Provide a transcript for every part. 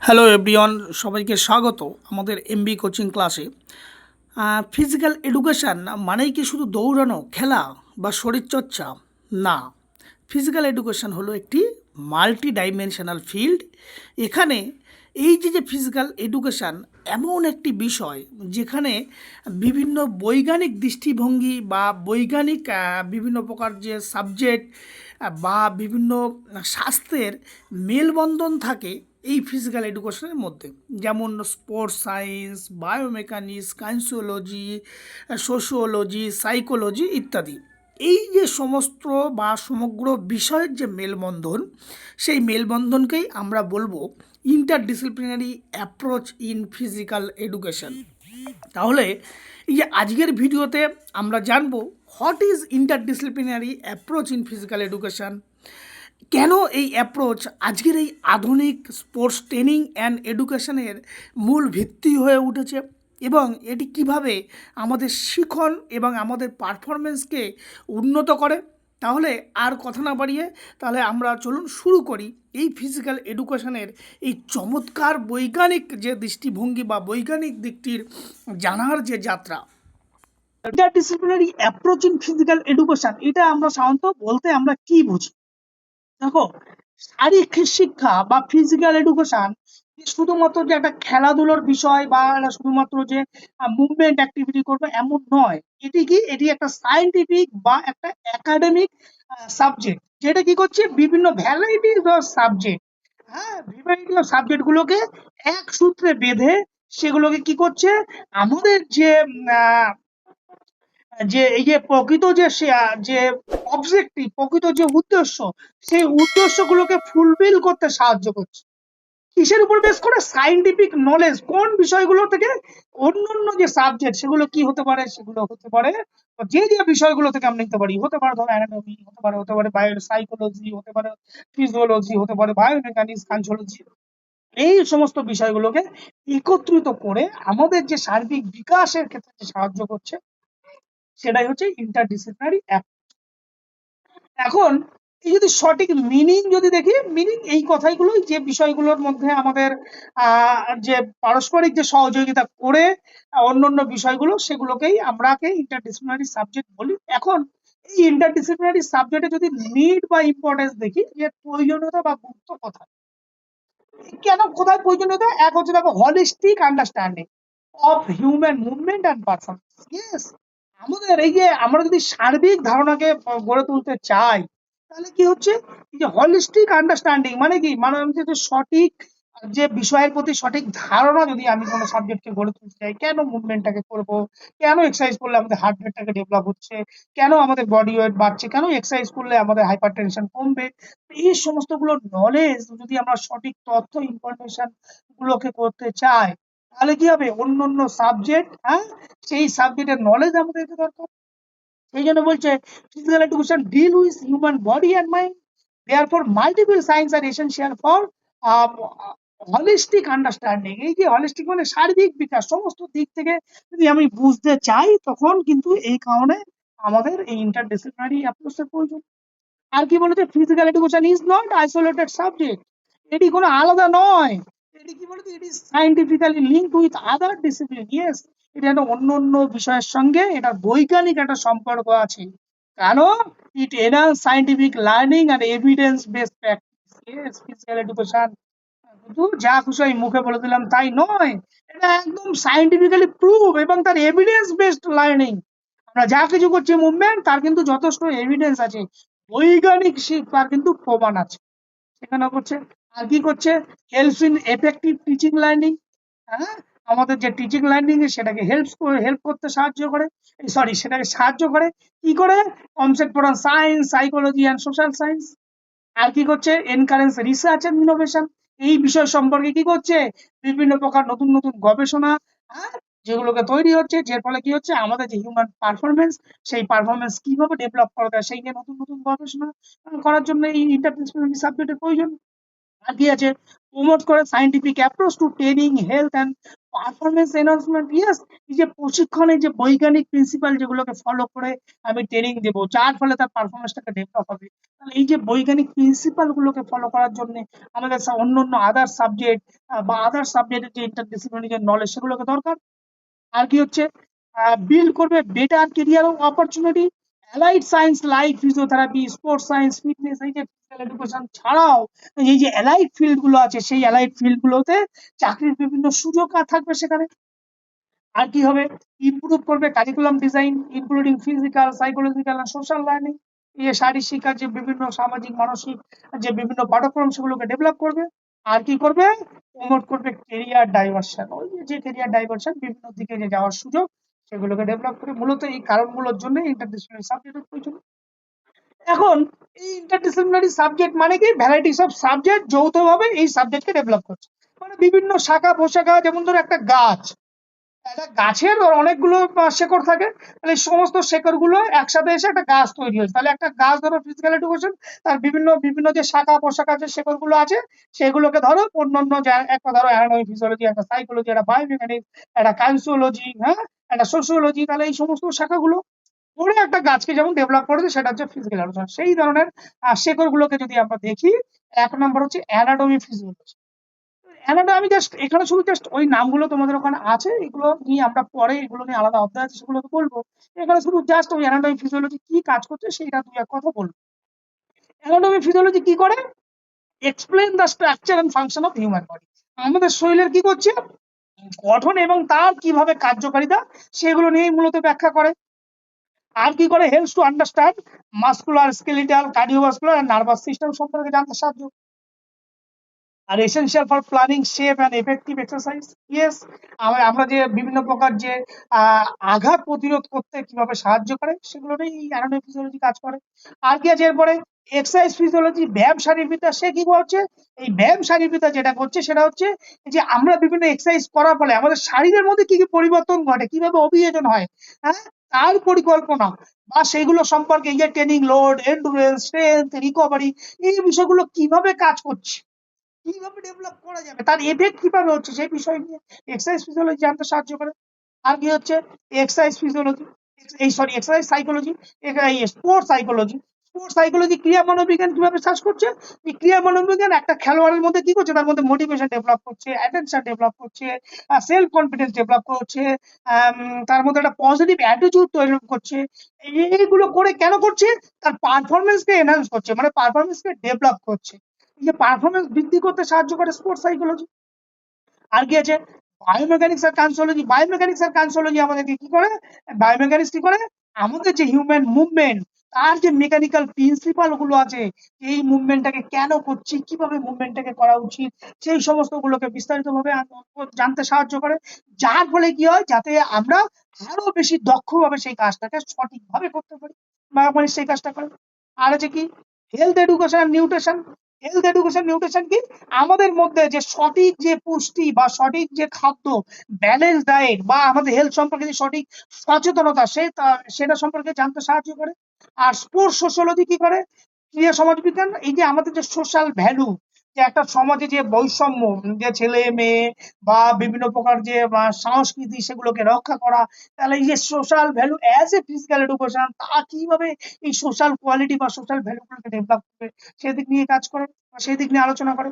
Hello everyone সবাইকে স্বাগত আমাদের এমবি কোচিং ক্লাসে ফিজিক্যাল এডুকেশান মানেই কি শুধু দৌড়ানো, খেলা বা শরীরচর্চা? না। ফিজিক্যাল এডুকেশান হলো একটি মাল্টি ডাইমেনশনাল ফিল্ড এখানে এই যে যে ফিজিক্যাল এডুকেশান এমন একটি বিষয় যেখানে বিভিন্ন বৈজ্ঞানিক দৃষ্টিভঙ্গি বা বৈজ্ঞানিক বিভিন্ন প্রকার যে সাবজেক্ট বা বিভিন্ন স্বাস্থ্যের মেলবন্ধন থাকে এই ফিজিক্যাল এডুকেশনের মধ্যে। যেমন sports science biomechanics kinesiology sociology psychology ইত্যাদি। এই যে সমস্ত বা সমগ্র বিষয়ের যে মেলবন্ধন, সেই মেলবন্ধনকেই আমরা বলব interdisciplinary approach in physical education তাহলে এই যে আজকের ভিডিওতে আমরা জানব what is interdisciplinary approach in physical education কেন এই অ্যাপ্রোচ আজকের এই আধুনিক স্পোর্টস ট্রেনিং অ্যান্ড এডুকেশনের মূল ভিত্তি হয়ে উঠেছে এবং এটি কীভাবে আমাদের শিখন এবং আমাদের পারফরমেন্সকে উন্নত করে? তাহলে আর কথা না বাড়িয়ে তাহলে আমরা চলুন শুরু করি। এই ফিজিক্যাল এডুকেশনের এই চমৎকার বৈজ্ঞানিক যে দৃষ্টিভঙ্গি বা বৈজ্ঞানিক দিকটির জানার যে যাত্রা। Interdisciplinary approach in physical education এটা আমরা সাধারণত বলতে আমরা কি বুঝি? দেখো, শারীরিক শিক্ষা বা ফিজিক্যাল এডুকেশন শুধুমাত্র যে একটা খেলাধুলার বিষয় বা শুধুমাত্র যে মুভমেন্ট অ্যাক্টিভিটি করবে এমন নয়। এটি কি? এটি একটা সায়েন্টিফিক বা একটা একাডেমিক সাবজেক্ট যেটা কি করছে? বিভিন্ন ভ্যারাইটিস অফ সাবজেক্ট হ্যাঁ বিভিন্ন সাবজেক্ট গুলোকে এক সূত্রে বেঁধে সেগুলোকে কি করছে? আমাদের যে যে এই যে প্রকৃত যে যে অবজেক্টিভ প্রকৃত যে উদ্দেশ্য, সেই উদ্দেশ্যগুলোকে ফুলফিল করতে সাহায্য করছে। কিসের উপর বেস করে? সাইন্টিফিক নলেজ কোন বিষয়গুলো থেকে অন্য অন্য যে সাবজেক্ট সেগুলো কি হতে পারে? সেগুলো হতে পারে। যে যে বিষয়গুলো থেকে আমরা নিতে পারি, হতে পারে ধরো অ্যানাটমি হতে পারে হতে পারে বায়ো সাইকোলজি হতে পারে ফিজিওলজি হতে পারে বায়োমেকানিক্স কাঞ্চোলজি এই সমস্ত বিষয়গুলোকে একত্রিত করে আমাদের যে সার্বিক বিকাশের ক্ষেত্রে যে সাহায্য করছে, সেটাই হচ্ছে ইন্টারডিসিপ্লিনারি এখন এই যদি সঠিক মিনিং যদি দেখি মিনিং এই কথাগুলোই যে বিষয়গুলোর মধ্যে আমাদের যে পারস্পরিক যে সহযোগিতা করে অন্য অন্য বিষয়গুলো, সেগুলোকেই আমরাকে ইন্টারডিসিপ্লিনারি সাবজেক্ট বলি। এখন এই ইন্টারডিসিপ্লিনারি সাবজেক্টে যদি নিড বা ইম্পর্টেন্স দেখি, এর প্রয়োজনীয়তা বা গুরুত্ব কোথায়? কেন, কোথায় প্রয়োজনীয়তা? এক হচ্ছে দেখো holistic understanding of human movement and performance আমাদের এই যে আমরা যদি সার্বিক ধারণাকে গড়ে তুলতে চাই তাহলে কি হচ্ছে? যে হলিস্টিক আন্ডারস্ট্যান্ডিং মানে কি? মানে আমি যে সঠিক যে বিষয়ের প্রতি সঠিক ধারণা যদি আমি কোনো সাবজেক্টকে গড়ে তুলতে চাই, কেন মুভমেন্টটাকে করব? কেন এক্সারসাইজ করলে আমাদের হার্ট রেটটাকে ডেভেলপ হচ্ছে? কেন আমাদের বডি ওয়েট বাড়ছে? কেন এক্সারসাইজ করলে আমাদের হাইপার টেনশন কমবে এই সমস্তগুলো নলেজ যদি আমরা সঠিক তথ্য ইনফরমেশন গুলোকে করতে চাই, তাহলে কি হবে? অন্য অন্য সাবজেক্ট হ্যাঁ? সেই সাবজেক্টের নলেজ আমাদেরকে দরকার। সেই জন্য বলছে physical education deal with human body and mind. Therefore multiple science are essential for um, holistic understanding. এই যে holistic মানে সার্বিক বিকাশ সমস্ত দিক থেকে যদি আমি বুঝতে চাই তখন কিন্তু এই কারণে আমাদের এই ইন্টারডিসিপ্লিনারি অ্যাপ্রোচের প্রয়োজন। আর কি বলেছে? Physical education is not isolated subject এটি কোনো আলাদা নয়। এটি কি it is scientifically link with other discipline yes এটা একটা অন্য অন্য বিষয়ের সঙ্গে এটা বৈজ্ঞানিক একটা সম্পর্ক আছে। কেন ইট এনার সাইন্টিফিক লার্নিং আর evidence based practice physical education শুধু যা খুশি আমি মুখে বলে দিলাম তাই নয়, এটা একদম সাইন্টিফিক্যালি প্রুভ এবং তার এভিডেন্স বেসড লার্নিং আমরা যা কিছু করছি মুভমেন্ট তার কিন্তু যথেষ্ট এভিডেন্স আছে। বৈজ্ঞানিক তার কিন্তু প্রমাণ আছে। সেখানে করছে। আর কি করছে? Helps in effective teaching learning হ্যাঁ? আমাদের যে টিচিং লার্নিং সেটাকে হেল্প হেল্প করতে সাহায্য করে। সরি সেটাকে সাহায্য করে। কি করে? কনসেপ্ট পড়ান science psychology and social science আর কি করছে? এনকারেন্স রিসার্চ এন্ড ইনোভেশন এই বিষয় সম্পর্কে কি করছে? বিভিন্ন প্রকার নতুন নতুন গবেষণা হ্যাঁ, যেগুলোকে তৈরি হচ্ছে যার ফলে কি হচ্ছে? আমাদের যে হিউম্যান পারফরমেন্স সেই পারফরমেন্স কীভাবে ডেভেলপ করা যায় সেই নিয়ে নতুন নতুন গবেষণা করার জন্য এই ইন্টারডিসিপ্লিনারি সাবজেক্টের প্রয়োজন। আর কি আছে? প্রমোট করে scientific approach to training health and performance enhancement yes এই যে প্রশিক্ষণে যে বৈজ্ঞানিক প্রিন্সিপাল যেগুলোকে ফলো করে আমি ট্রেনিং দেবো, যার ফলে তার পারফরমেন্সটাকে ডেভেলপ হবে। তাহলে এই যে বৈজ্ঞানিক প্রিন্সিপালগুলোকে ফলো করার জন্য আমাদের অন্য অন্য আদার সাবজেক্ট বা আদার সাবজেক্টের যে ইন্টারডিসিপ্লিনারি যে নলেজ সেগুলোকে দরকার। আর কি হচ্ছে বিল্ড করবে better career opportunity allied science life physiotherapy sports science fitness এই যে ফিজিক্যাল এডুকেশন ছাড়াও এই যে অ্যালাইড ফিল্ডগুলো আছে, সেই অ্যালাইড ফিল্ড গুলোতে চাকরির বিভিন্ন সুযোগ আর থাকবে সেখানে। আর কি হবে? ইমপ্রুভ করবে curriculum design including physical psychological আর সোশ্যাল লার্নিং এই যে শারীরিক শিক্ষার যে বিভিন্ন সামাজিক, মানসিক যে বিভিন্ন পাঠ্যক্রম সেগুলোকে ডেভেলপ করবে। আর কি করবে? প্রমোট করবে কেরিয়ার ডাইভার্সন ওই যে- কেরিয়ার ডাইভার্সন বিভিন্ন দিকে যাওয়ার সুযোগ সেগুলোকে ডেভেলপ করি মূলত এই কারণগুলোর জন্য ইন্টারডিসিপ্লিনারি সাবজেক্টের প্রয়োজন। এখন এই ইন্টারডিসিপ্লিনারি সাবজেক্ট মানে কি? ভ্যারাইটিস অফ সাবজেক্ট যৌথভাবে এই সাবজেক্টকে ডেভেলপ করছে। মানে বিভিন্ন শাখা পোশাখা যেমন ধরো একটা গাছ গাছের অনেকগুলো শেকড় থাকে। তাহলে সমস্ত শেকড়গুলো একসাথে এসে একটা গাছ তৈরি হয়েছে। তাহলে একটা গাছ ধরো ফিজিক্যাল এডুকেশন তার বিভিন্ন বিভিন্ন যে শাখা পোশাখা যে শেকড়গুলো আছে, সেগুলোকে ধরো অন্যান্য একটা ধরো ফিজিওলজি একটা সাইকোলজি একটা বায়োমেকানিক্স একটা কাইন্সোলজি হ্যাঁ? একটা সোশিওলজি তাহলে এই সমস্ত শাখাগুলো পরে একটা গাছকে যেমন ডেভেলপ করেছে, সেটা হচ্ছে ফিজিক্যাল এডুকেশন সেই ধরনের শেকড় গুলোকে যদি আমরা দেখি, এক নম্বর হচ্ছে অ্যানাটমি ফিজিওলজি অ্যানাটমি আমি জাস্ট এখানে শুধু জাস্ট ওই নামগুলো তোমাদের ওখানে আছে, এগুলো নিয়ে আমরা পরে এগুলো নিয়ে আলাদা অধ্যায় আছে, সেগুলো বলব। এখানে শুধু জাস্ট ওই অ্যানাটমি ফিজিওলজি কি কাজ করছে সেইটা দুই এক কথা বলব। অ্যানাটমি ফিজিওলজি কি করে? Explain the structure and function of human body আমাদের শরীরের কি করছে? গঠন এবং তার কীভাবে কার্যকারিতা, সেগুলো নিয়েই মূলত ব্যাখ্যা করে। আর কি করে? Helps to understand muscular skeletal cardiovascular nervous system সম্পর্কে জানতে সাহায্য আর essential for planning safe and effective exercise yes আমরা যে বিভিন্ন প্রকার যে আঘাত প্রতিরোধ করতে কীভাবে সাহায্য করে, সেগুলো নিয়ে এই অ্যানাটমি ফিজিওলজি কাজ করে। আর কি আছে এরপরে? এক্সারসাইজ ফিজিওলজি ব্যায়াম শারীরবিদ্যা, সে কি করছে? এই ব্যায়াম শারীরবিদ্যা যেটা করছে, সেটা হচ্ছে যে আমরা বিভিন্ন এক্সারসাইজ করার ফলে আমাদের শারীরের মধ্যে কি কি পরিবর্তন ঘটে, কীভাবে অভিযোজন হয় হ্যাঁ? তার পরিকল্পনা বা সেগুলো সম্পর্কে যে training load endurance strength recovery এই বিষয়গুলো কীভাবে কাজ করছে? কীভাবে ডেভেলপ করা যাবে? তার এফেক্ট কীভাবে হচ্ছে? সেই বিষয় নিয়ে এক্সারসাইজ ফিজিওলজি জানতে সাহায্য করে। আর কি হচ্ছে এক্সারসাইজ ফিজিওলজি এই sorry exercise psychology sports psychology sports psychology ক্রিয়া মনোবিজ্ঞান কীভাবে সার্চ করছে? ক্রিয়া মনোবিজ্ঞান একটা খেলোয়াড়ের মধ্যে কি করছে? তার মধ্যে মোটিভেশন ডেভেলপ করছে অ্যাটেনশন ডেভেলপ করছে সেলফ কনফিডেন্স ডেভেলপ করছে তার মধ্যে একটা পজিটিভ অ্যাটিটিউড তৈরি করছে। এই- এইগুলো করে কেন করছে? তার পারফরমেন্সকে এনহান্স করছে মানে পারফরমেন্সকে ডেভেলপ করছে। যে পারফরমেন্স বৃদ্ধি করতে সাহায্য করে স্পোর্টস সাইকোলজি আর কি আছে? বায়োমেকানিক্স আর কানসোলজি বায়োমেকানিক্স আর কানসোলজি আমাদেরকে কি করে? বায়োমেকানিক্স কি করে? আমাদের যে হিউম্যান মুভমেন্ট তার যে মেকানিক্যাল প্রিন্সিপালগুলো আছে, এই মুভমেন্টটাকে কেন করছি, কীভাবে মুভমেন্টটাকে করা উচিত, সেই সমস্ত গুলোকে বিস্তারিত ভাবে জানতে সাহায্য করে। যার ফলে কি হয়? যাতে আমরা আরও বেশি দক্ষভাবে সেই কাজটাকে সঠিকভাবে করতে পারি। বায়োমেকানিক্স সেই কাজটা করে। আর আছে কি? Health education nutrition health education nutrition কি? আমাদের মধ্যে যে সঠিক যে পুষ্টি বা সঠিক যে খাদ্য ব্যালেন্স ডায়েট বা আমাদের হেলথ সম্পর্কে যে সঠিক সচেতনতা, সে সেটা সম্পর্কে জানতে সাহায্য করে। আর স্পোর্টস সোশ্যোলজি কি করে? ক্রিয়া সমাজবিজ্ঞান এই যে আমাদের যে সোশ্যাল ভ্যালু একটা সমাজে যে বৈষম্য, যে ছেলে, মেয়ে বা বিভিন্ন প্রকার যে সংস্কৃতি সেগুলোকে রক্ষা করা, তাহলে এই যে social value as a physical education তা কীভাবে এই সোশ্যাল কোয়ালিটি বা সোশ্যাল ভ্যালুগুলোকে ডেভেলপ করবে সেদিক নিয়ে কাজ করে, বা সেই দিক নিয়ে আলোচনা করে।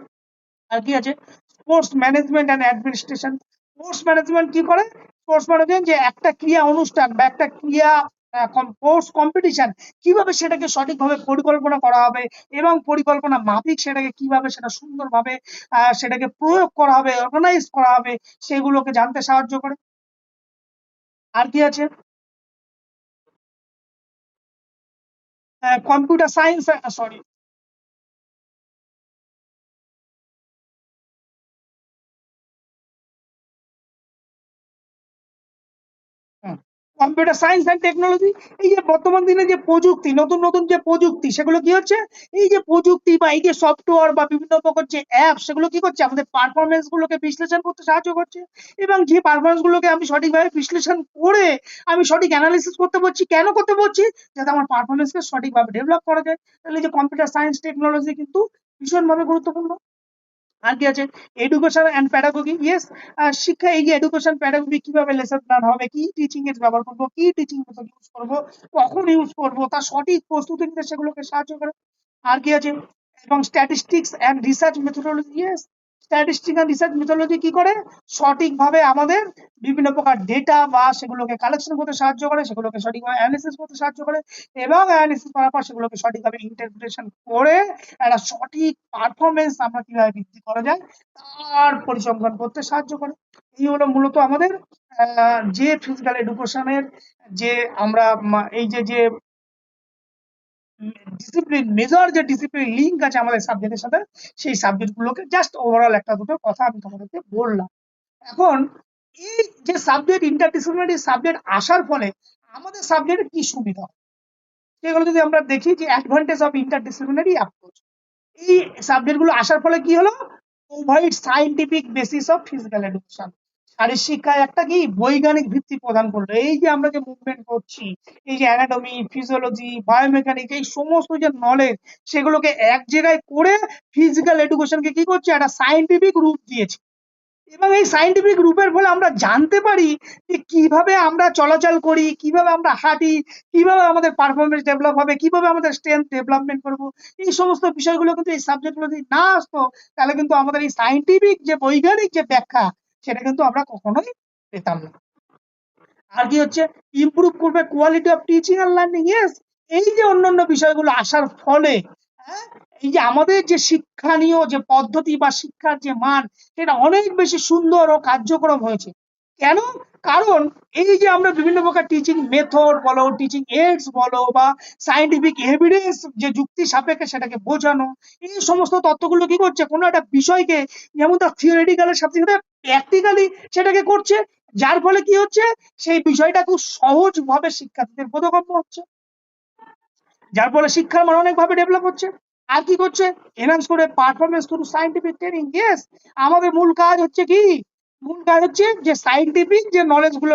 আর কি আছে? Sports management and administration sports management কি করে? স্পোর্টস ম্যানেজমেন্ট যে একটা ক্রিয়া অনুষ্ঠান বা একটা ক্রিয়া স্পোর্টস কম্পিটিশন কীভাবে সেটাকে সঠিকভাবে পরিকল্পনা করা হবে এবং পরিকল্পনা মাফিক সেটাকে কীভাবে সেটা সুন্দরভাবে সেটাকে প্রয়োগ করা হবে অর্গানাইজ করা হবে, সেগুলোকে জানতে সাহায্য করে। আর কি আছে? Computer science sorry computer science and technology, এই যে বর্তমান দিনে যে প্রযুক্তি, নতুন নতুন যে প্রযুক্তি, সেগুলো কি হচ্ছে? এই যে প্রযুক্তি বা এই যে সফটওয়্যার বা বিভিন্ন প্রকার যে অ্যাপ সেগুলো কি করছে? আমাদের পারফরমেন্স গুলোকে বিশ্লেষণ করতে সাহায্য করছে। এবং যে পারফরমেন্স গুলোকে আমি সঠিকভাবে বিশ্লেষণ করে আমি সঠিক অ্যানালিসিস করতে পারছি কেন করতে পারছি যাতে আমার পারফরমেন্সকে সঠিকভাবে ডেভেলপ করা যায়। তাহলে যে কম্পিউটার সায়েন্স টেকনোলজি কিন্তু ভীষণভাবে গুরুত্বপূর্ণ। আর কি আছে? এডুকেশন অ্যান্ড প্যাডাগোগি ইয়েস শিক্ষা এই যে এডুকেশন প্যাডাগোগি কীভাবে লেসন প্ল্যান হবে? কি টিচিং এর ব্যবহার করব? কি টিচিং মেথড ইউজ করব? কখন ইউজ করব? তার সঠিক প্রস্তুতি নিতে সেগুলোকে সাহায্য করে। আর কি আছে? এবং statistics and research methodology yes statistic and research methodology কি করে? সঠিকভাবে আমাদের বিভিন্ন প্রকার ডেটা বা সেগুলোকে কালেকশন করতে সাহায্য করে, সেগুলোকে সঠিকভাবে অ্যানালিসিস করতে সাহায্য করে এবং অ্যানালিসিস করার পর সেগুলোকে সঠিকভাবে ইন্টারপ্রিটেশন করে একটা সঠিক পারফরমেন্স আমরা কীভাবে বৃদ্ধি করা যায়, তার পরিসংখ্যান করতে সাহায্য করে। এই হলো মূলত আমাদের যে ফিজিক্যাল এডুকেশনের যে আমরা এই যে যে ডিসিপ্লিন মেজর যে ডিসিপ্লিন লিঙ্ক আছে আমাদের সাবজেক্টের সাথে, সেই সাবজেক্ট গুলোকে জাস্ট ওভারঅল একটা দুটো কথা আমি তোমাদেরকে বললাম। এখন এই যে সাবজেক্ট ইন্টারডিসিপ্লিনারি সাবজেক্ট আসার ফলে আমাদের সাবজেক্টের কি সুবিধা সেগুলো যদি আমরা দেখি যে অ্যাডভান্টেজ অফ ইন্টারডিসিপ্লিনারি অ্যাপ্রোচ এই সাবজেক্টগুলো আসার ফলে কি হলো? Provide scientific basis of physical education শারীর শিক্ষায় একটা কি বৈজ্ঞানিক ভিত্তি প্রদান করল? এই যে আমরা যে মুভমেন্ট করছি, এই যে অ্যানাটমি ফিজিওলজি বায়োমেকানিক এই সমস্ত যে নলেজ সেগুলোকে এক জায়গায় করে ফিজিক্যাল এডুকেশনকে কি করছে? একটা সাইন্টিফিক রূপ দিয়েছে। এবং এই সাইন্টিফিক রূপের ফলে আমরা জানতে পারি যে কীভাবে আমরা চলাচল করি, কীভাবে আমরা হাঁটি, কীভাবে আমাদের পারফরমেন্স ডেভেলপ হবে, কীভাবে আমাদের স্ট্রেংথ ডেভেলপমেন্ট করব, এই সমস্ত বিষয়গুলো কিন্তু এই সাবজেক্টগুলো যদি না আসতো, তাহলে কিন্তু আমাদের এই সাইন্টিফিক যে বৈজ্ঞানিক যে ব্যাখ্যা সেটা কিন্তু আমরা কখনোই পেতাম না। আর কি হচ্ছে? ইম্প্রুভ করবে কোয়ালিটি অফ টিচিং আর লার্নিং ইয়েস এই যে অন্যান্য বিষয়গুলো আসার ফলে হ্যাঁ, এই যে আমাদের যে শিক্ষানীয় যে পদ্ধতি বা শিক্ষার যে মান সেটা অনেক বেশি সুন্দর ও কার্যক্রম হয়েছে। কেন? কারণ এই যে আমরা বিভিন্ন প্রকার টিচিং মেথড বলো টিচিং এইডস বলো বা সাইন্টিফিক এভিডেন্স যে যুক্তি সাপেক্ষে সেটাকে বোঝানো, এই সমস্ত তত্ত্বগুলো কি করছে? কোনো একটা বিষয়কে যেমন তার থিওরিটিক্যালের সাথে সাথে প্র্যাকটিক্যালি সেটাকে করছে, যার ফলে কি হচ্ছে? সেই বিষয়টা খুব সহজভাবে শিক্ষার্থীদের বোধগম্য হচ্ছে। যার ফলে শিক্ষার মান অনেকভাবে ডেভেলপ হচ্ছে। আর কি করছে? এনহান্স করে performance through scientific training yes আমাদের মূল কাজ হচ্ছে কি? মূল কাজ হচ্ছে যে সাইন্টিফিক যে নলেজগুলো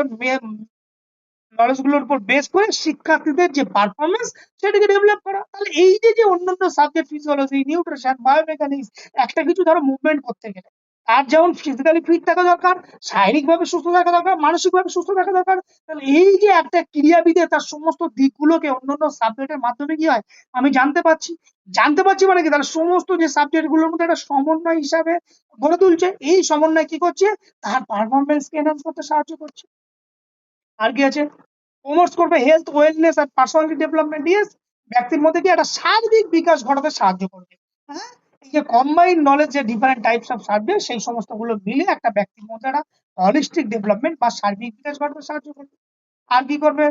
নলেজগুলোর উপর বেস করে শিক্ষার্থীদের যে পারফরমেন্স সেটাকে ডেভেলপ করা। তাহলে এই যে যে অন্যান্য সাবজেক্ট ফিজিওলজি নিউট্রিশন বায়োমেকানিক্স একটা কিছু ধরো মুভমেন্ট করতে গেলে তার যেমন ফিজিক্যালি ফিট থাকা দরকার, শারীরিকভাবে সুস্থ থাকা দরকার, মানসিকভাবে সুস্থ থাকা দরকার, তাহলে এই যে একটা ক্রিয়াবিদে তার সমস্ত দিকগুলোকে অন্যান্য সাবজেক্টের মাধ্যমে কি হয়, আমি জানতে পারছি। জানতে পারছি মানে কি? তাহলে সমস্ত যে সাবজেক্টগুলোর মধ্যে একটা সমন্বয় হিসাবে গড়ে তুলছে, এই সমন্বয় কি করছে? তার পারফরমেন্সকে এনহান্স করতে সাহায্য করছে। আর কি আছে? প্রমোটস করবে হেলথ ওয়েলনেস আর পার্সোনালিটি ডেভেলপমেন্ট ইয়েস ব্যক্তির মধ্যে কি একটা সার্বিক বিকাশ ঘটাতে সাহায্য করবে। হ্যাঁ? যে কম্বাইন্ড নলেজ যে ডিফারেন্ট টাইপস অফ সার্ভে সেই সমস্তগুলো মিলে একটা ব্যক্তির মধ্যে একটা হলিস্টিক ডেভেলপমেন্ট বা সার্বিক বিকাশ ঘটাতে সাহায্য করবে। আর কি করবে?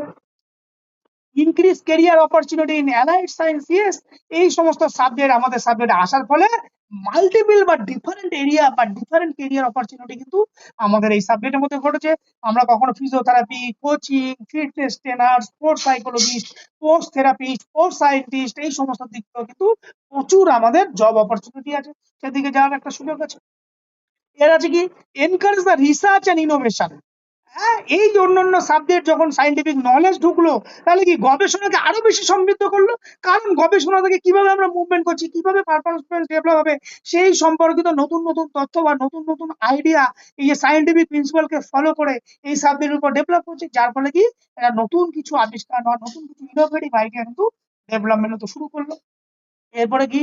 Increase career opportunity in allied science yes এই সমস্ত সাবজেক্ট আমাদের সাবজেক্ট আসার ফলে মাল্টিপল বা ডিফারেন্ট এরিয়া বা ডিফারেন্ট কেরিয়ার অপরচুনিটি কিন্তু আমাদের এই সাবজেক্টের মধ্যে ঘটেছে। আমরা কখনো physiotherapy coaching fitness trainer sports psychologist sports therapist sports scientist এই সমস্ত দিকগুলো কিন্তু প্রচুর আমাদের জব অপরচুনিটি আছে। সেদিকে যাওয়ার একটা সুযোগ আছে। এর আছে কি? Encourage the research and innovation এই যে অন্যান্য সাবজেক্ট যখন সাইন্টিফিক নলেজ ঢুকলো, তাহলে কি গবেষণাকে আরও বেশি সমৃদ্ধ করল? কারণ গবেষণা থেকে কীভাবে আমরা মুভমেন্ট করছি, কীভাবে পারফরমেন্স ডেভেলপ হবে, সেই সম্পর্কিত নতুন নতুন তথ্য বা নতুন নতুন আইডিয়া এই যে সাইন্টিফিক প্রিন্সিপালকে ফলো করে এই সাবজেক্টের উপর ডেভেলপ করছে, যার ফলে কি নতুন কিছু আবিষ্কার বা নতুন কিছু ইনোভেটিভ আইডিয়া কিন্তু ডেভেলপমেন্ট হতে শুরু করল। এরপরে কি?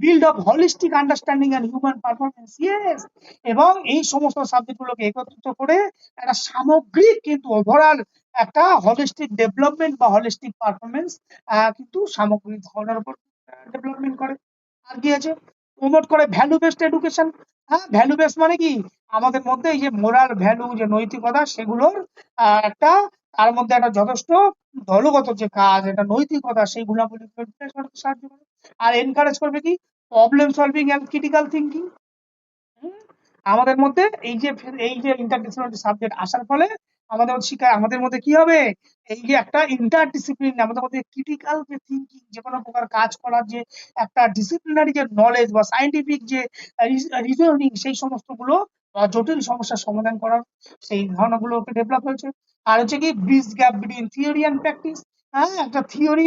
Build of holistic understanding and human performance yes এবং এই সমস্ত সাবজেক্ট গুলোকে একত্রিত করে একটা সামগ্রিক কিন্তু ওভারঅল একটা হলিস্টিক ডেভেলপমেন্ট বা হলিস্টিক পারফরমেন্স কিন্তু সামগ্রিক ধরনের উপর ডেভেলপমেন্ট করে। আর কি আছে? প্রমোট করে ভ্যালু বেসড এডুকেশন হ্যাঁ ভ্যালু বেস মানে কি? আমাদের মধ্যে এই যে মোরাল ভ্যালু যে নৈতিকতা, সেগুলোর একটা তার মধ্যে একটা যথেষ্ট দলগত যে কাজ, একটা নৈতিকতা, সেই গুণাবলী সাহায্য করে। আর এনকারেজ করবে কি? Problem solving and critical thinking আমাদের মধ্যে এই যে এই যে ইন্টারডিসিপ্লিনারি সাবজেক্ট আসার ফলে আমাদের শিক্ষা আমাদের মধ্যে কি হবে? এই যে একটা ইন্টারডিসিপ্লিন আমাদের মধ্যে ক্রিটিক্যাল যে থিঙ্কিং যে কোনো প্রকার কাজ করার যে একটা ডিসিপ্লিনারি যে নলেজ বা সাইন্টিফিক যে রিজনিং সেই সমস্তগুলো জটিল সমস্যার সমাধান করার সেই ধারণাগুলোকে ডেভেলপ হয়েছে। আর হচ্ছে কি bridge gap between theory and practice হ্যাঁ? একটা থিওরি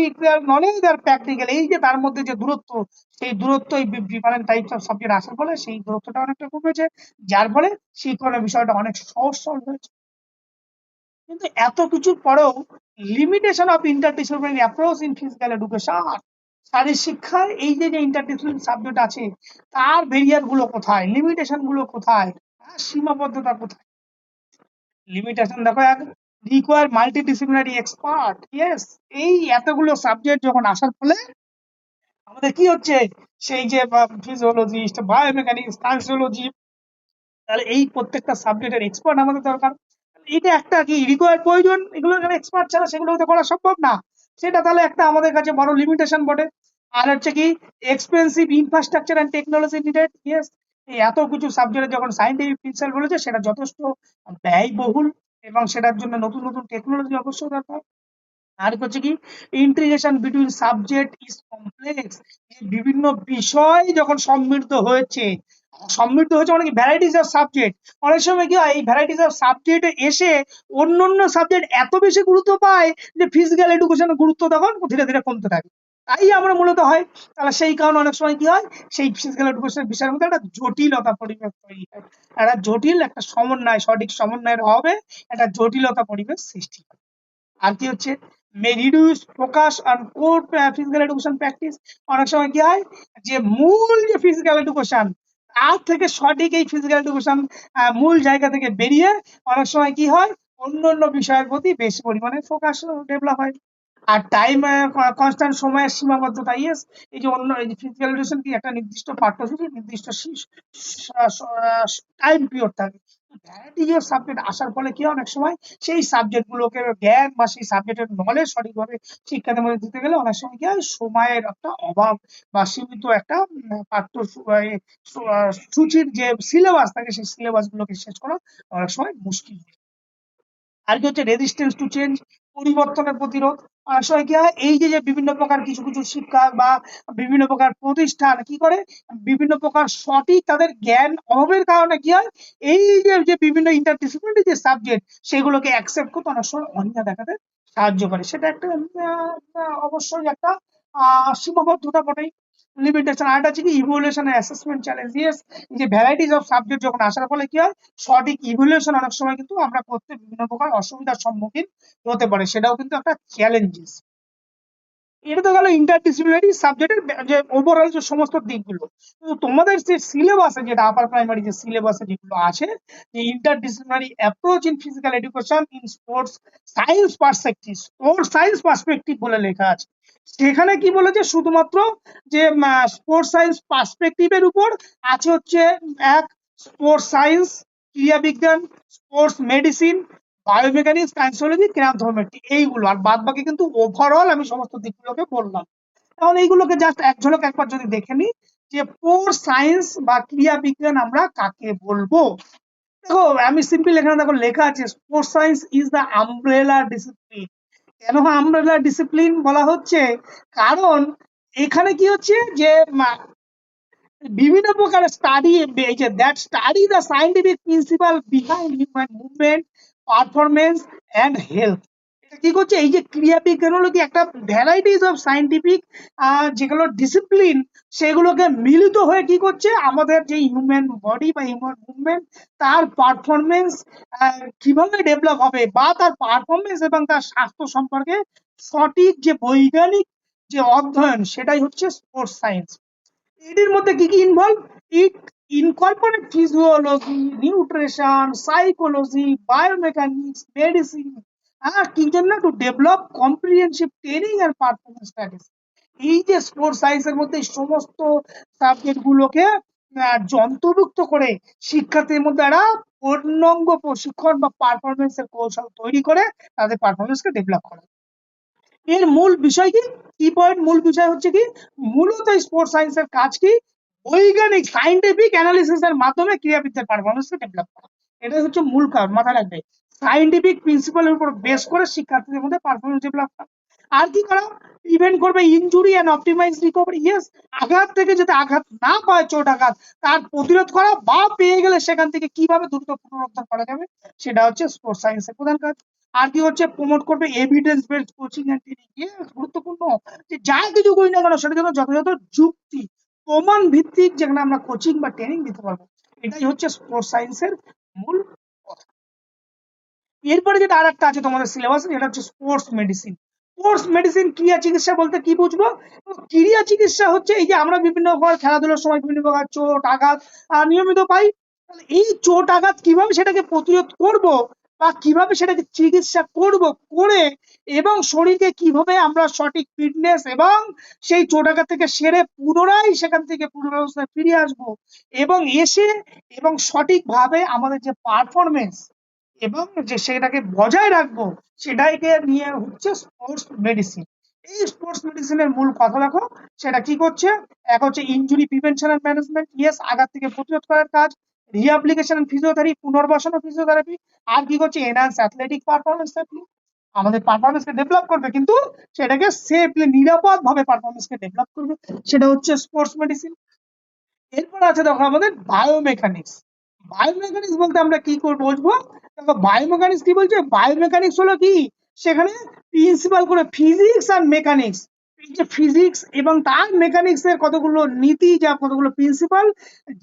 নলেজ আর প্র্যাকটিক্যাল এই যে তার মধ্যে যে দূরত্ব, সেই দূরত্ব এই ডিফারেন্ট টাইপস অফ সাবজেক্ট আসার ফলে সেই দূরত্বটা অনেকটা কমেছে, যার ফলে শিক্ষণের বিষয়টা অনেক সহজ সরল হয়েছে। কিন্তু এত কিছুর পরেও limitation of interdisciplinary approach in physical education শারীর শিক্ষার এই যে যে ইন্টারডিসিপ্লিনারি সাবজেক্ট আছে, তার ভেরিয়ারগুলো কোথায়? লিমিটেশনগুলো কোথায়? সীমাবদ্ধতা কোথায়? লিমিটেশন দেখো এক রিকোয়ার মাল্টিডিসিপ্লিনারি এক্সপার্ট ইয়েস এই এতগুলো সাবজেক্ট যখন আসার ফলে আমাদের কি হচ্ছে? সেই যে ফিজিওলজিস্ট বায়োমেকানিক্স তাহলে এই প্রত্যেকটা সাবজেক্টের এক্সপার্ট আমাদের দরকার। এটা একটা কি রিকোয়ার প্রয়োজন? এগুলো এক্সপার্ট ছাড়া সেগুলো হতে করা সম্ভব না। সেটা তাহলে একটা আমাদের কাছে বড় লিমিটেশন বটে। আর হচ্ছে কি expensive infrastructure and technology needed yes এত কিছু সাবজেক্টে যখন সাইন্টিফিক প্রিন্সিপাল বলেছে, সেটা যথেষ্ট ব্যয়বহুল এবং সেটার জন্য নতুন নতুন টেকনোলজি অবশ্যই দরকার। আর হচ্ছে কি integration between subject is complex বিভিন্ন বিষয় যখন সমৃদ্ধ হয়েছে সমৃদ্ধ হয়েছে অনেক ভ্যারাইটিস অফ সাবজেক্ট অনেক সময় কি হয়, এই ভ্যারাইটিস অফ সাবজেক্টে এসে অন্য অন্য সাবজেক্ট এত বেশি গুরুত্ব পায় যে ফিজিক্যাল এডুকেশনের গুরুত্ব তখন ধীরে ধীরে কমতে থাকে। তাই আমরা মূলত হয়। তাহলে সেই কারণে অনেক সময় কি হয়, সেই ফিজিক্যাল এডুকেশনের বিষয়ের মধ্যে একটা জটিলতা পরিবেশ তৈরি হয়। একটা জটিল একটা সমন্বয়, সঠিক সমন্বয়ের অভাবে একটা জটিলতা পরিবেশ সৃষ্টি হয়। আর কি হচ্ছে may reduce focus on core physical education practice অনেক সময় কি হয়, যে মূল যে ফিজিক্যাল এডুকেশন তার থেকে সঠিক এই ফিজিক্যাল এডুকেশন মূল জায়গা থেকে বেরিয়ে অনেক সময় কি হয় অন্য অন্য বিষয়ের প্রতি বেশি পরিমাণে ফোকাস ডেভেলপ হয়। আর টাইম কনস্ট্যান্ট সময়ের সীমাবদ্ধতা ইয়েস এই যে অন্য, এই যে ফিজিক্যাল এডুকেশন কি একটা নির্দিষ্ট পাঠ্যসূচি, নির্দিষ্ট টাইম পিরিয়ড থাকে। ভ্যারাইটি অফ সাবজেক্ট আসার ফলে কি অনেক সময় সেই সাবজেক্ট গুলোকে জ্ঞান বা সেই সাবজেক্টের নলেজ সঠিকভাবে শিক্ষার্থীর মধ্যে দিতে গেলে অনেক সময় কি হয় সময়ের একটা অভাব বা সীমিত একটা পাঠ্য সূচির যে সিলেবাস থাকে সেই সিলেবাস গুলোকে শেষ করা অনেক সময় মুশকিল। আর কি হচ্ছে রেজিস্ট্যান্স টু চেঞ্জ পরিবর্তনের প্রতিরোধ হয় এই যে যে বিভিন্ন প্রকার কিছু কিছু শিক্ষা বা বিভিন্ন প্রকার প্রতিষ্ঠান কি করে? বিভিন্ন প্রকার সঠিক তাদের জ্ঞান অভাবের কারণে কি হয়? এই যে যে বিভিন্ন ইন্টারডিসিপ্লিনারি যে সাবজেক্ট সেগুলোকে অ্যাকসেপ্ট করতে অনেক সময় অনীহা দেখাতে সাহায্য করে। সেটা একটা অবশ্যই একটা, আহ, সীমাবদ্ধতা বটেই। লিমিটেশন আর একটা হচ্ছে কি ইভলিউশন অ্যাসেসমেন্ট চ্যালেঞ্জ ইয়েস যে ভ্যারাইটিস অফ সাবজেক্ট যখন আসার ফলে কি হয়, সঠিক ইভলিউশন অনেক সময় কিন্তু আমরা করতে বিভিন্ন প্রকার অসুবিধার সম্মুখীন হতে পারে। সেটাও কিন্তু একটা চ্যালেঞ্জেস এটা তো গেল ইন্টারডিসিপ্লিনারি সাবজেক্টের যে ওভারঅল যে সমস্ত দিকগুলো। কিন্তু তোমাদের যে সিলেবাসে যেটা আপার প্রাইমারি যে সিলেবাসে যেগুলো আছে, যে interdisciplinary approach in physical education in sports science perspective sports science perspective বলে লেখা আছে। সেখানে কি বলেছে? শুধুমাত্র যে স্পোর্টস সায়েন্স পার্সপেক্টিভের উপর আছে হচ্ছে এক স্পোর্টস সায়েন্স ক্রিয়া বিজ্ঞান স্পোর্টস মেডিসিন বায়োমেকানিক্স সায়েন্সোলজি ক্রান্থোমেট্রি এইগুলো। আর বাদ বাকি কিন্তু ওভারঅল আমি সমস্ত দিকগুলোকে বললাম। এখন এইগুলোকে জাস্ট এক ঝলক একবার যদি দেখে নিই যে পোর সায়েন্স বা ক্রিয়া বিজ্ঞান আমরা কাকে বলব? দেখো, আমি সিম্পল এখানে দেখো লেখা আছে sports science is the umbrella discipline কেন আমব্রেলা ডিসিপ্লিন বলা হচ্ছে? কারণ এখানে কি হচ্ছে যে বিভিন্ন প্রকার স্টাডি এই যে that study the scientific principle behind human movement performance and health কি করছে? এই যে ক্রিয়া হলো কি একটা ভ্যারাইটিস অফ সাইন্টিফিক যেগুলো ডিসিপ্লিন সেগুলোকে মিলিত হয়ে কি করছে? আমাদের যে হিউম্যান বডি বা হিউম্যান মুভমেন্ট তার পারফরমেন্স কীভাবে ডেভেলপ হবে বা তার পারফরমেন্স এবং তার স্বাস্থ্য সম্পর্কে সঠিক যে বৈজ্ঞানিক যে অধ্যয়ন, সেটাই হচ্ছে স্পোর্টস সায়েন্স এটির মধ্যে কি কি involve it incorporate physiology nutrition psychology biomechanics medicine হ্যাঁ কি জন্য? To develop comprehensive training and performance strategy এই যে স্পোর্টস সায়েন্সের মধ্যে সমস্ত সাবজেক্ট গুলোকে আহ, যন্ত্রভুক্ত করে শিক্ষার্থীর মধ্যে একটা পূর্ণাঙ্গ প্রশিক্ষণ বা পারফরমেন্স এর কৌশল তৈরি করে তাদের পারফরমেন্সকে ডেভেলপ করা। এর মূল বিষয় কি? কি পয়েন্ট মূল বিষয় হচ্ছে কি? মূলত স্পোর্টস সায়েন্সের কাজ কি? বৈজ্ঞানিক সাইন্টিফিক অ্যানালিসিস এর মাধ্যমে ক্রীড়াবিদদের পারফরমেন্সকে ডেভেলপ করা। এটাই হচ্ছে মূল কারণ, মাথায় রাখবে। সাইন্টিফিক প্রিন্সিপালের উপর বেস করে শিক্ষার্থীদের মধ্যে পারফরমেন্স ডেভেলপ করা। আর কি করা? প্রিভেন্ট করবে injury and optimise recovery yes আঘাত থেকে যাতে আঘাত না পায় চোট আঘাত, তার প্রতিরোধ করা বা পেয়ে গেলে সেখান থেকে কীভাবে দ্রুত পুনরুদ্ধার করা যাবে? সেটা হচ্ছে স্পোর্টস সায়েন্সের প্রধান কাজ। আর কি হচ্ছে প্রমোট করবে evidence based coaching and training গুরুত্বপূর্ণ যে যা কিছু করি না কেন, সেটা যেন যথাযথ যুক্তি, প্রমাণ ভিত্তিক যেখানে আমরা কোচিং বা ট্রেনিং দিতে পারব। এটাই হচ্ছে স্পোর্টস সায়েন্সের মূল কথা। এরপরে যেটা আর একটা আছে তোমাদের সিলেবাস এটা হচ্ছে স্পোর্টস মেডিসিন স্পোর্টস মেডিসিন ক্রিয়া চিকিৎসা বলতে কি বুঝব? ক্রিয়া চিকিৎসা হচ্ছে এই যে আমরা বিভিন্ন প্রকার খেলাধুলার সময় বিভিন্ন প্রকার চোট আঘাত নিয়মিত পাই। এই চোট আঘাত কীভাবে সেটাকে প্রতিরোধ করব? বা কীভাবে সেটাকে চিকিৎসা করব, করে এবং শরীরকে কীভাবে আমরা সঠিক ফিটনেস এবং সেই চোট আঘাত থেকে সেরে পুনরায় সেখান থেকে পুনরাবস্থায় ফিরে আসব এবং এসে এবং সঠিকভাবে আমাদের যে পারফরমেন্স এবং যে সেটাকে বজায় রাখব সেটাইকে নিয়ে হচ্ছে স্পোর্টস মেডিসিন এই স্পোর্টস মেডিসিনের মূল কথা দেখো, সেটা কি করছে? এক হচ্ছে injury prevention and management yes আঘাত থেকে প্রতিরোধ করার কাজ রিহ্যাবিলিটেশন ফিজিওথেরাপি পুনর্বাসন ও ফিজিওথেরাপি আর কি করছে? এনহান্স অ্যাথলেটিক পারফরমেন্স থেরাপি আমাদের পারফরমেন্সকে ডেভেলপ করবে, কিন্তু সেটাকে সেফলি নিরাপদ ভাবে পারফরমেন্সকে ডেভেলপ করবে। সেটা হচ্ছে স্পোর্টস মেডিসিন এরপর আছে দেখো আমাদের বায়োমেকানিক্স বায়োমেকানিক্স বলতে আমরা কি করে বুঝব? দেখো বায়োমেকানিক্স কি বলছে? বায়োমেকানিক্স হলো কি? সেখানে প্রিন্সিপাল করে ফিজিক্স আর মেকানিক্স যে ফিজিক্স এবং তার মেকানিক্স এর কতগুলো নীতি যা কতগুলো প্রিন্সিপাল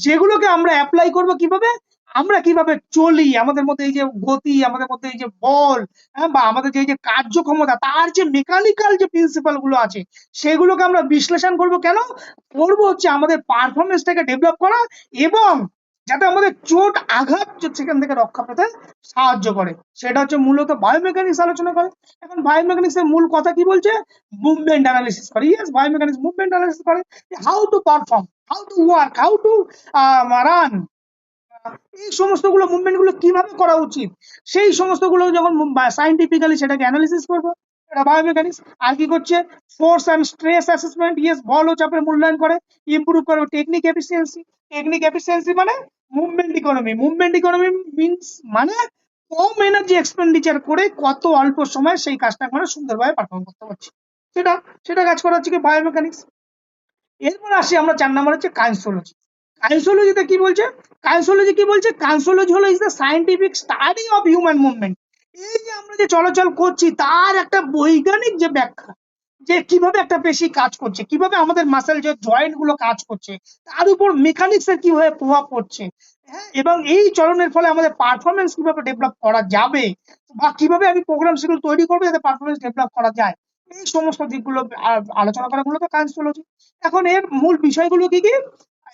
যেগুলোকে আমরা অ্যাপ্লাই করব কীভাবে? আমরা কীভাবে চলি? আমাদের মধ্যে এই যে গতি, আমাদের মধ্যে এই যে বল হ্যাঁ বা আমাদের যে এই যে কার্যক্ষমতা, তার যে মেকানিক্যাল যে প্রিন্সিপালগুলো আছে, সেগুলোকে আমরা বিশ্লেষণ করব কেন? করব হচ্ছে আমাদের পারফরমেন্সটাকে ডেভেলপ করা এবং যাতে আমাদের চোট আঘাত সেখান থেকে রক্ষা পেতে সাহায্য করে। সেটা হচ্ছে মূলত বায়োমেকানিক্স আলোচনা করে। এখন বায়োমেকানিক্স এর মূল কথা কি বলছে? মুভমেন্ট অ্যানালিসিস করে। ইয়েস বায়োমেকানিক্স মুভমেন্ট অ্যানালিসিস করে how to perform how to work how to run এই সমস্তগুলো মুভমেন্টগুলো কীভাবে করা উচিত? সেই সমস্তগুলো যখন সাইন্টিফিক্যালি সেটাকে অ্যানালিসিস করব এটা বায়োমেকানিক্স আর কি করছে? Force and stress assessment yes বল ও চাপের মূল্যায়ন করে। ইমপ্রুভ করে টেকনিক এফিসিয়েন্সি টেকনিক এফিসিয়েন্সি মানে movement economy movement economy means মানে কম এনার্জি এক্সপেন্ডিচার করে কত অল্প সময় সেই কাজটা আমরা সুন্দরভাবে পারফর্ম করতে পারছি। সেটা সেটা কাজ করা হচ্ছে কি বায়োমেকানিক্স এরপর আসি আমরা চার নাম্বার হচ্ছে কাইন্সোলজি কাইন্সোলজিতে কি বলছে? কাইন্সোলজি কি বলছে? কাইন্সোলজি হলো is the scientific study of human movement এই যে আমরা যে চলাচল করছি তার একটা বৈজ্ঞানিক যে ব্যাখ্যা যে কীভাবে একটা পেশি কাজ করছে, কীভাবে আমাদের মাসেল যে জয়েন্টগুলো কাজ করছে, তার উপর মেকানিক্স এর কীভাবে প্রভাব পড়ছে হ্যাঁ? এবং এই চলনের ফলে আমাদের পারফরমেন্স কীভাবে ডেভেলপ করা যাবে বা কীভাবে আমি প্রোগ্রাম সেগুলো তৈরি করব যাতে পারফরমেন্স ডেভেলপ করা যায়, এই সমস্ত দিকগুলো আলোচনা করা মূলত কাইন্সোলজি এখন এর মূল বিষয়গুলো কি কি?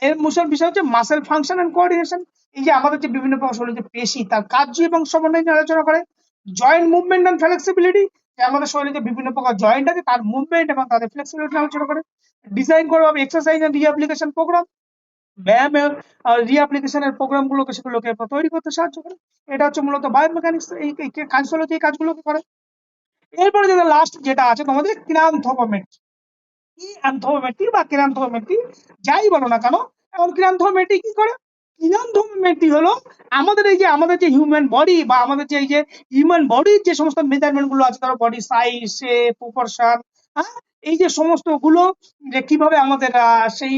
এর মূল বিষয় হচ্ছে মাসেল ফাংশন এন্ড কোঅর্ডিনেশন এই যে আমাদের যে বিভিন্ন প্রকার শরীরের পেশি, তার কার্য এবং সমন্বয় নিয়ে আলোচনা করে জয়েন্ট মুভমেন্ট এন্ড ফ্লেক্সিবিলিটি আমাদের শরীরে যে বিভিন্ন প্রকার জয়েন্ট আছে, তার মুভমেন্ট এবং তাদের ফ্লেক্সিবিলিটি আলোচনা করে। ডিজাইন করব আমি এক্সারসাইজ এন্ড রিহ্যাবিলিটেশন প্রোগ্রাম ব্যায়াম রিঅ্যাপ্লিকেশনের প্রোগ্রাম গুলোকে সেগুলোকে তৈরি করতে সাহায্য করে। এটা হচ্ছে মূলত বায়োমেকানিক্স এই কাজগুলোকে এই কাজগুলোকে করে। এরপরে যেটা লাস্ট যেটা আছে, তোমাদের ক্রান্থোমেট্রি কি? অ্যান্থোমেট্রি বা ক্রান্থোমেট্রি যাই বলো না কেন, এখন ক্রান্থোমেট্রি কি করে? ক্রান্থোমেট্রি হলো আমাদের এই যে, আমাদের যে হিউম্যান বডি বা আমাদের যে এই যে হিউম্যান বডির যে সমস্ত মেজারমেন্টগুলো আছে, ধরো বডি সাইজ শেপ প্রপোর্শন হ্যাঁ? এই যে সমস্তগুলো যে কীভাবে আমাদের সেই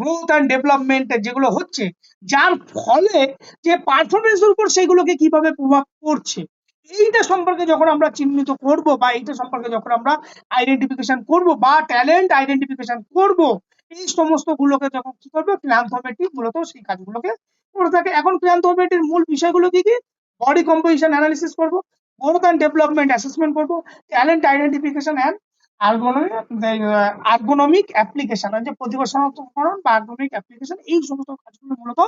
গ্রোথ অ্যান্ড ডেভেলপমেন্ট যেগুলো হচ্ছে, যার ফলে যে পারফরমেন্সের উপর সেগুলোকে কীভাবে প্রভাব পড়ছে, এইটা সম্পর্কে যখন আমরা চিহ্নিত করব বা এইটা সম্পর্কে যখন আমরা আইডেন্টিফিকেশন করব বা ট্যালেন্ট আইডেন্টিফিকেশন করব এই সমস্ত গুলোকে যখন কি করব? ক্লান্থোমেট্রি মূলত সেই কাজগুলোকে করে থাকে। এখন ক্লান্থোমেট্রির মূল বিষয়গুলো কি কি? বডি কম্পোজিশন অ্যানালিসিস করব গ্রোথ অ্যান্ড ডেভেলপমেন্ট অ্যাসেসমেন্ট করব talent identification and ergonomic application যে প্রতিভা বা আর্গোনমিক অ্যাপ্লিকেশন এই সমস্ত কাজগুলো মূলত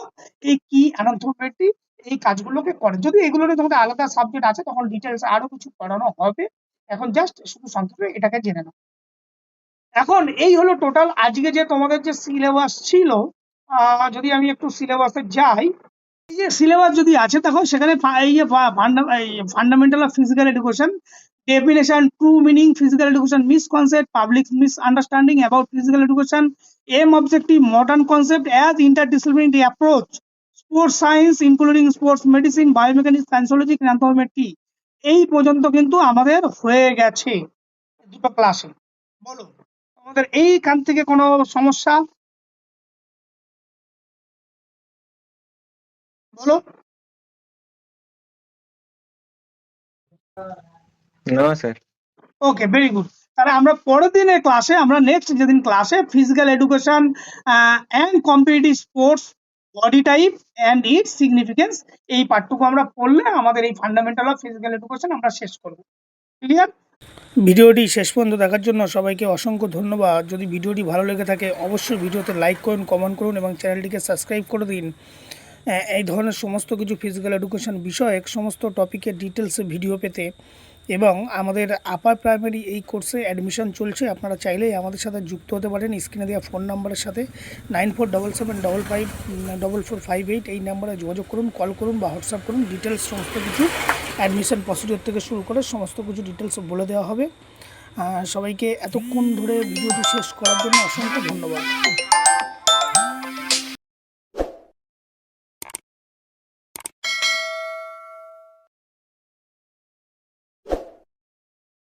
এই কি অ্যানাথোমেট্রি এই কাজগুলোকে করে। যদি এগুলো নিয়ে তোমাদের আলাদা সাবজেক্ট আছে, তখন ডিটেলস আরও কিছু পড়ানো হবে। এখন জাস্ট শুধু সংক্ষেপে এটাকে জেনে নাও। এখন এই হলো টোটাল আজকে যে তোমাদের যে সিলেবাস ছিল যদি আমি একটু সিলেবাসে যাই, এই যে সিলেবাস যদি আছে তখন সেখানে এই যে fundamental of physical education definition true meaning physical education misconcept public misunderstanding about physical education aim objective modern concept as interdisciplinary approach sports science including sports medicine biomechanics সাইন্সোলজি ক্রান্তোমেট্রি এই পর্যন্ত কিন্তু আমাদের হয়ে গেছে দুটো ক্লাসে বলো। আমাদের এইখান থেকে কোনো সমস্যা? বলো। না স্যার ওকে ভেরি গুড তাহলে আমরা পরের দিনের ক্লাসে আমরা নেক্সট যেদিন ক্লাসে physical education and competitive sports body type and it significance এই পার্টটুকু আমরা পড়লে আমাদের এই ফান্ডামেন্টাল অফ ফিজিক্যাল এডুকেশন আমরা শেষ করব। ক্লিয়ার ভিডিওটি শেষ পর্যন্ত দেখার জন্য সবাইকে অসংখ্য ধন্যবাদ। যদি ভিডিওটি ভালো লেগে থাকে, অবশ্যই ভিডিওতে লাইক করুন কমেন্ট করুন এবং চ্যানেলটিকে সাবস্ক্রাইব করে দিন। এই ধরনের সমস্ত কিছু ফিজিক্যাল এডুকেশন বিষয়ক সমস্ত টপিকের ডিটেলসে ভিডিও পেতে এবং আমাদের আপার প্রাইমারি এই কোর্সে অ্যাডমিশন চলছে। আপনারা চাইলেই আমাদের সাথে যুক্ত হতে পারেন। স্ক্রিনে দেওয়া ফোন নাম্বারের সাথে nine four double seven double five double four five eight এই নাম্বারে যোগাযোগ করুন কল করুন বা হোয়াটসঅ্যাপ করুন। ডিটেলস সমস্ত কিছু অ্যাডমিশন প্রসিডিওর থেকে শুরু করে সমস্ত কিছু ডিটেলস বলে দেওয়া হবে। সবাইকে এতক্ষণ ধরে ভিডিওটি শেষ করার জন্য অসংখ্য ধন্যবাদ।